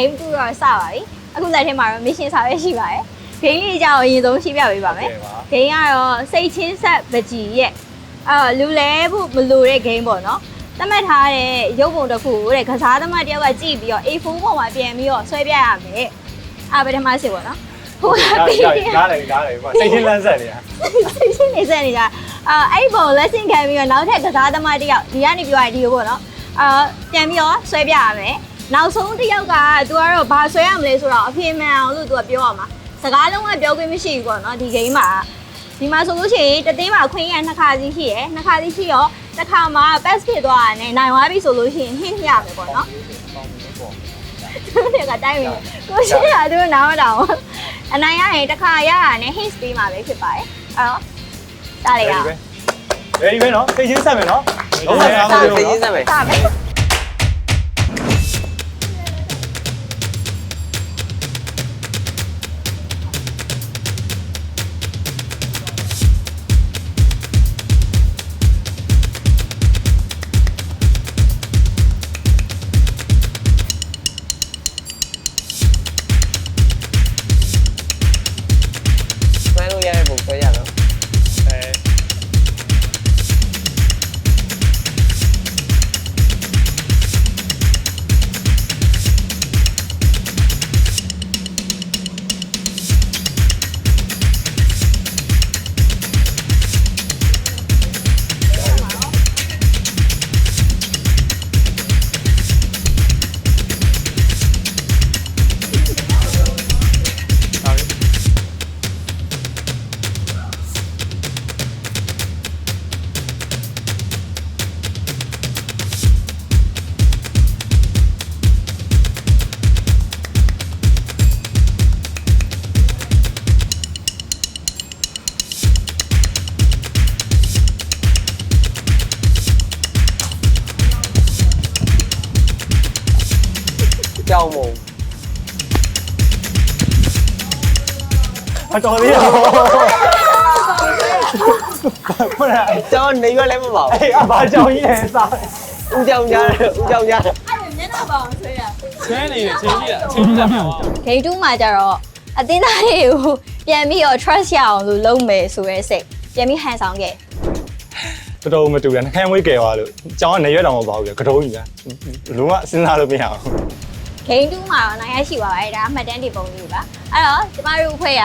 game 2တော့စပါပြီအခုလက်ထဲမှာတော့ mission စာပဲရှိပါတယ် game လေးကြောင့်အရင်ဆုံးရှင်းပြပေးပါမယ်ပါ game ကတော့စိတ်ချင်းဆက်ပကြီးရဲ့အာလူလဲဖို့မလိုတဲ့ game ပေါ့နော်သတ်မှတ်ထားတဲ့ရုပ်ပုံတစ်ခုကိုတဲ့ကစားသမားတယောက်ကကြည့်ပြီးတော့ A4 ပေါ်မှာပြန်ပြီးတော့ဆွဲပြရမယ်အာပထမစစ်ပေါ့နော်ဟိုကရပြီးရရင်ကားတယ်ကားတယ်ပေါ့စိတ်ချင်းလန်းဆက်နေတာစိတ်ချင်းနေစက်နေကြအာအဲ့ဒီပုံကိုလက်ဆင့်ခံပြီးတော့နောက်ထပ်ကစားသမားတယောက်ဒီကနေပြောရဒီကိုပေါ့နော်အာပြန်ပြီးတော့ဆွဲပြရမယ် နောက်ဆုံးတစ်ယောက်က तू ကတော့ဘာဆွဲရမလဲဆိုတော့အဖေမှန်အောင်လို့ तू ကပြောရမှာစကားလုံးကပြောခွင့်မရှိဘူးပေါ့နော်ဒီ game မှာဒီမှာဆိုလို့ရှိရင်တသိန်းမှာခွင့်ရနှစ်ခါစီရှိရယ်နှစ်ခါစီရှိရောတစ်ခါမှာ pass ဖြစ်သွားတာနဲ့နိုင်သွားပြီဆိုလို့ရှိရင် hint ရမယ်ပေါ့နော်သူတွေကတိုင်းဝင်ကိုရှင်းတာသူတို့နားမတောင်အနိုင်ရရင်တစ်ခါရတာနဲ့ hint ပေးမှာပဲဖြစ်ပါတယ်အဲ့တော့တားလိုက်ရအောင် ready ပဲနော်စိတ်ချင်းဆက်မယ်နော်လုံးဝစားမစိလို့တ်ချင်းစမ်းမယ်တားမယ် ကြောက်မုံအတော်လေးရောခွန်းရကြောက်နေရွက်လည်းမပါဘူးအေးအဘာကြောင်ကြီးလဲစားဦးကြောင်ကြားတယ်ဦးကြောင်ကြားအဲ့ဒါမျက်နှာပေါအောင်ဆွဲရဆွဲနေတယ်ချင်းကြီးอ่ะချင်းကြီးလက်မြောက်ဂိမ်း2မှာကျတော့အတင်းသားတွေကိုပြန်ပြီးတော့ trust ရအောင်လို့လုပ်မယ်ဆိုရဲစိတ်ပြန်ပြီးဟန်ဆောင်ခဲ့တော်တော်မတူတယ်နှခမ်းမွေးကြဲသွားလို့ကြောင်ကနေရွက်တောင်မပါဘူးကြကတုံးကြီးကလုံးဝစဉ်းစားလို့မရဘူး ဂိမ်း2မှာတော့နိုင်ရရှိပါပါတယ်ဒါအမှတ်တမ်းဒီပုံလေးပါအဲ့တော့ကျမတို့အဖွဲ့က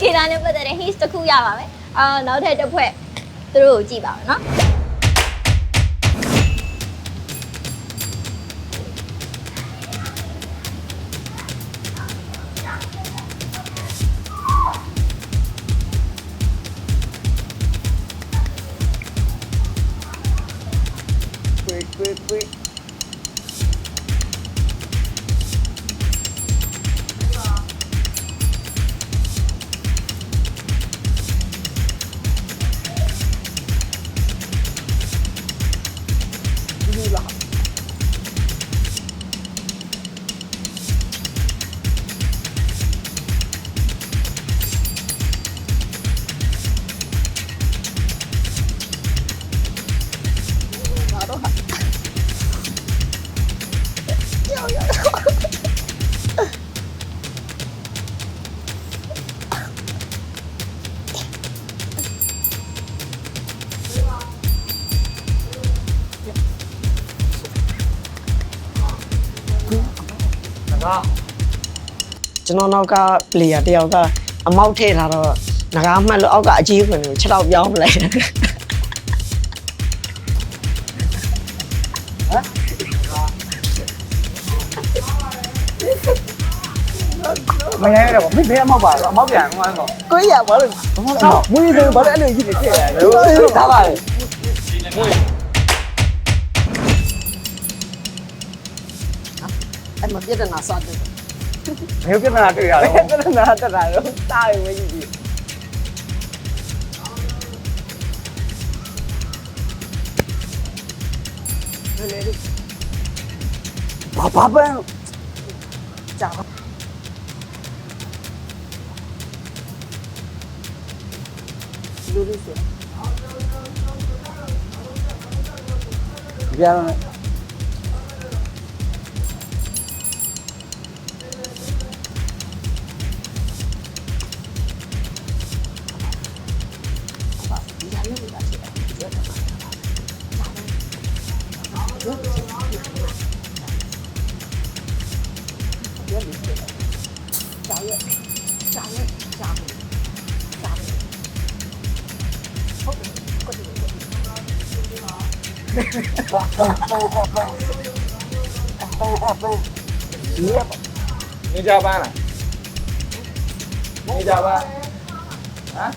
ခေတာနဲ့ပတ်သက်တဲ့ hint တစ်ခုရပါမယ်အာနောက်ထပ်တစ်ဖွဲ့သူတို့ကိုကြည့်ပါမယ်နော်ကွေးကွေးကွေး ငါကျွန်တော်နောက်ကပလေယာတယောက်ကအမောက်ထည့်ထားတော့ငကားမှတ်လို့အောက်ကအကြီးခွင်ကို6တော့ပြောင်းပလိုက်တယ်မရရတော့မင်းဘယ်အမောက်ပါတော့အမောက်ပြန်မှန်းတော့ကိုကြီးကဘာလို့ဆောက်မွေးတယ်ဘာလဲအဲ့လိုကြီးနေဖြစ်ရတယ်လို့ထားပါလေအဲ့ မပြတ်တဲ့နာစားတယ်မျိုးပြဿနာတွေ့ရတယ်ပြတ်တဲ့နာတက်တာတော့တားရဝေးကြီးဘာဘာပန်းကြာလူလူ như chào ba này như chào ba hả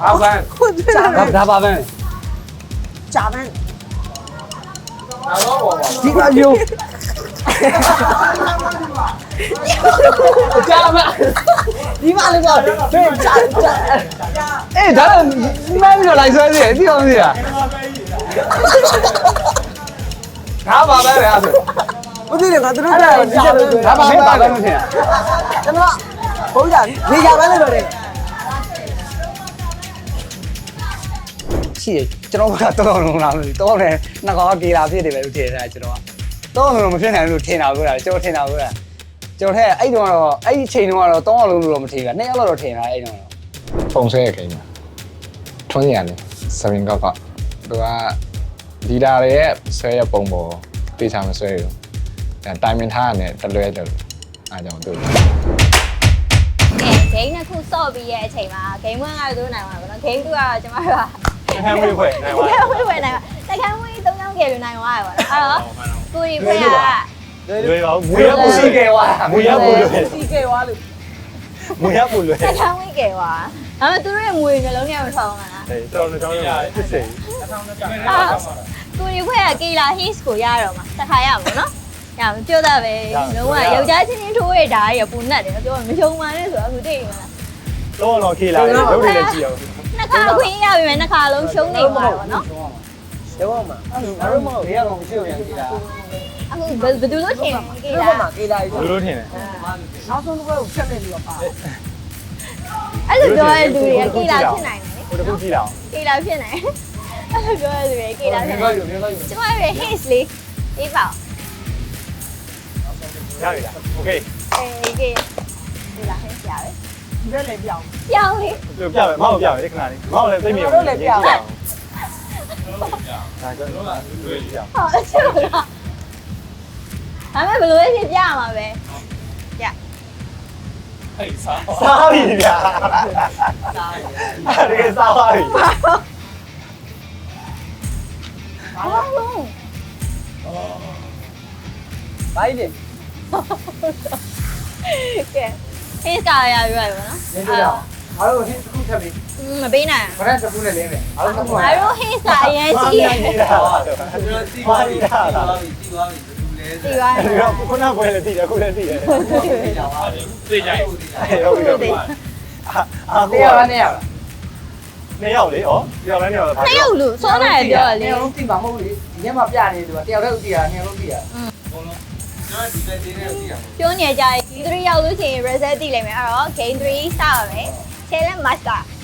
Avan. Đập đập Avan. Chào anh. Nào đó bỏ bỏ. Chị là nhiều. ကယုံကြာပါဒီမှာလေးပေါ့ဘယ်ကြာကြာအေးဒါတော့မမ်းပြီးတော့လိုက်ဆွဲသေးတယ်သိအောင်သိလားဒါပါပဲလေအဲ့ဒါမသိတယ်ငါတို့ကကြာပန်းဒါပါပဲပါပဲမဖြစ်ကျွန်တော်ဘုရားနေကြာပန်းလို့ပြောတယ်ရှိတယ်ကျွန်တော်ကတော့တော်လုံးလားမသိတော့တယ်နှစ်ကောင်ကေလာဖြစ်တယ်ပဲလို့ထင်တာကျွန်တော်က တော့လုံးမဖြစ်နိုင်ဘူးလို့ထင်တာကိုလားကျွန်တော်ထင်တာကိုလားကျွန်တော်ထက်အဲ့တုန်းကတော့အဲ့ဒီချိန်တုန်းကတော့တောင်းအောင်လုံးလို့တော့မထင်ဘူးနှစ်ယောက်တော့ထင်တာအဲ့တုန်းကတော့ပုံဆွဲရခင်ဗျထွန်းရတယ်ဆရင်ကောက်ကသူကဒီတာရဲ့ဆွဲရပုံပေါ်တေချာမဆွဲဘူးအဲတိုင်မင်ထားရတယ်တလွဲတယ်အားကြောင့်သူဂိမ်းတစ်ခုစော့ပြီးရဲ့အချိန်မှာဂိမ်းဝင်းကသူနိုင်ပါဘူးနော်ဂိမ်း2ကကျွန်မတို့ကတခန်းဝေးဖွဲ့နိုင်ပါဘူးတခန်းဝေးဖွဲ့နိုင်ပါတခန်းဝေး3ယောက်ကြယ်လို့နိုင်ပါရပါတော့အဲ့တော့ ကိုရီဖွဲ့ကလွယ်ပါဘူးမွေရပူရှိခဲ့ွားမွေရပူလွယ်စီကေွားလို့မွေရပူလွယ်တကယ်ဝေးကယ်သွားဒါပေမဲ့သူတို့ရဲ့ငွေနှလုံးထဲမှာထောင်းလာတာအေးတော်တော်ကြောင်းရဖြစ်စေအာကိုရီဖွဲ့ကကေလာဟစ်ကိုရတော့မှာတစ်ခါရမှာနော်ရမပြောတာပဲလုံးဝယောက်ျားချင်းချင်းထိုးရတာရပူနတ်တယ်ပြောမယုံပါနဲ့ဆိုတော့အခုသိရင်လားတော့တော့ခေးလာတယ်ရုပ်တွေလည်းကြည့်အောင်နှစ်ခါခွင့်ရပြီမဲ့နှစ်ခါလုံးရှုံးနေမှာတော့နော် ရောမငါတို့မဟုတ်ဘေးကောင်မရှိအောင်ကြည်လားအခုဘယ်သူလို့ထင်လဲရောမကြည်လားဘယ်လိုထင်လဲနောက်ဆုံးတစ်ပွဲကိုဖြတ်လိုက်ပြီးတော့ပါအဲ့လိုပြောရတဲ့လူတွေကကြည်လားဖြစ်နိုင်တယ်ဟိုတခုကြည်လားကြည်လားဖြစ်နိုင်အဲ့လိုပြောရတဲ့လူတွေကကြည်လားဖြစ်နိုင်ကျမရဲ့ haze လေးအေးပါရပြီလားโอเคအေးကြည်လားဟဲ့ပြရပဲဒီလည်းပြောင်းပြောင်းလေးပြောင်းပဲမဟုတ်ပြောင်းလေခဏလေးမဟုတ်လည်းသိမိအောင်ပြောင်းလေပြောင်း ဒါကြောင့်ဟုတ်လားဟုတ်အချက်တော့ဒါပေမဲ့ဘယ်လိုလဲဖြစ်ပြမှာပဲပြဟဲ့စားစားပြီဗျာစားပြီအဲ့ဒါစားပါပြီဘာလို့ဘိုင်းနေကဲဟင်းစားရရွရပါနော်ဟင်းစား အောင်အားလုံးဟင်းတစ်ခုထပ်ပြီးမပေးနိုင်ခရက်တစ်ခုနဲ့လင်းမယ်အားလုံးတစ်ခုအားလုံး hits ကအရင်ကြီးတယ်နေတာပါပါရီတာလားဒီပါဒီကခုနကပွဲလည်းတည်တယ်ခုလည်းတည်တယ်သိကြရင်ဟုတ်ပြီဟုတ်ပြီအာတရားပါနဲ့ရလားနှစ်ယောက်လေဩဒီယောက်လည်းနှစ်ယောက်နှစ်ယောက်လို့စောနာရပြောရလေနေလုံးသိမှာမဟုတ်လေဒီထဲမှာပြနေတယ်သူကတယောက်တည်းဥတည်တာနေလုံးသိတာပြောနေကြရင်ဒီ3ရောက်လို့ရှိရင် reset တည်လိုက်မယ်အဲ့တော့ game 3စပါမယ် せれまし。